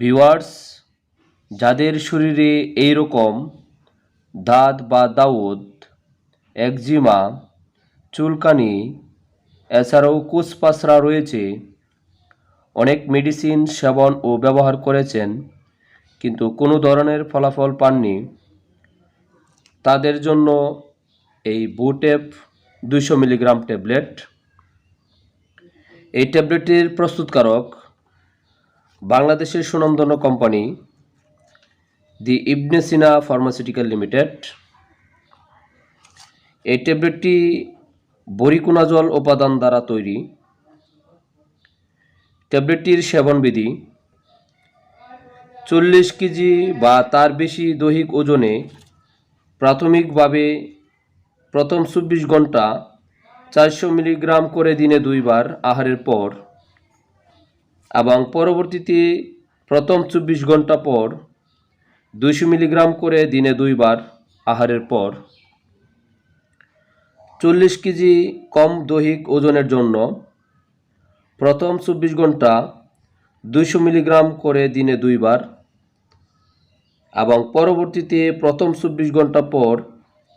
Viewers, যাদের শরীরে এই রকম দাঁত বা দাউদ, একজিমা, চুলকানি, এছাড়াও কুচপাসরা রয়েছে, অনেক মেডিসিন সেবন ও ব্যবহার করেছেন, কিন্তু কোনো ধরনের ফলাফল পাননি। তাদের জন্য এই বুটেপ দুইশো মিলিগ্রাম ট্যাবলেট। এই ট্যাবলেটটির প্রস্তুতকারক বাংলাদেশের সুনামধন্য company, the Ibn Sina pharmaceutical limited. এই ট্যাবলেটটি বরিকুনাজল উপাদান দ্বারা তৈরি। ট্যাবলেটটির সেবনবিধি চল্লিশ কেজি বা তার বেশি দৈহিক ওজনে প্রাথমিকভাবে প্রথম চব্বিশ ঘণ্টা চারশো মিলিগ্রাম করে দিনে দুইবার আহারের পর এবং পরবর্তীতে প্রথম চব্বিশ ঘণ্টা পর দুইশো মিলিগ্রাম করে দিনে দুইবার আহারের পর চল্লিশ কেজি কম দৈহিক ওজনের জন্য প্রথম চব্বিশ ঘণ্টা দুইশো মিলিগ্রাম করে দিনে দুইবার এবং পরবর্তীতে প্রথম চব্বিশ ঘণ্টা পর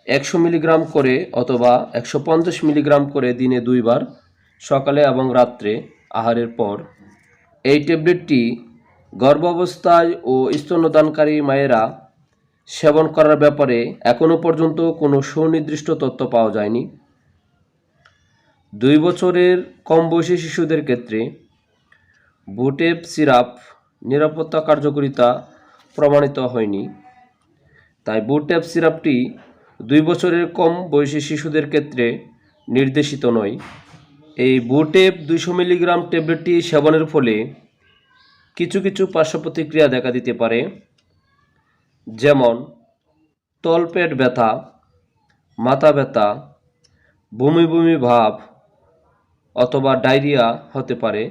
একশো মিলিগ্রাম করে অথবা একশো পঞ্চাশ মিলিগ্রাম করে দিনে দুইবার সকালে এবং রাত্রে আহারের পর। এই ট্যাবলেটটি গর্ভাবস্থায় ও স্তন্যদানকারী মায়েরা সেবন করার ব্যাপারে এখনও পর্যন্ত কোনো সুনির্দিষ্ট তথ্য পাওয়া যায়নি। দুই বছরের কম বয়সী শিশুদের ক্ষেত্রে বুটেপ সিরাপ নিরাপত্তা কার্যকারিতা প্রমাণিত হয়নি। তাই বুটেপ সিরাপটি দুই বছরের কম বয়সী শিশুদের ক্ষেত্রে নির্দেশিত নয়। এই বুটেপ দুইশো মিলিগ্রাম ট্যাবলেটটি সেবনের ফলে কিছু কিছু পার্শ্ব প্রতিক্রিয়া দেখা দিতে পারে, যেমন তলপেট ব্যথা, মাথা ব্যথা, বমি বমি ভাব অথবা ডায়রিয়া হতে পারে।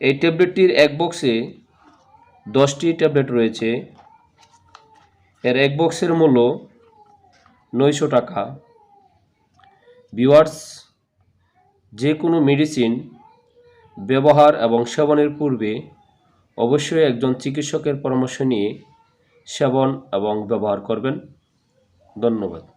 এই ট্যাবলেটটির এক বক্সে দশটি ট্যাবলেট রয়েছে। এর এক বক্সের মূল্য নয়শো টাকা। ভিওয়ার্স যে কোনো মেডিসিন ব্যবহার এবং সেবনের পূর্বে অবশ্যই একজন চিকিৎসকের পরামর্শ নিয়ে সেবন এবং ব্যবহার করবেন। ধন্যবাদ।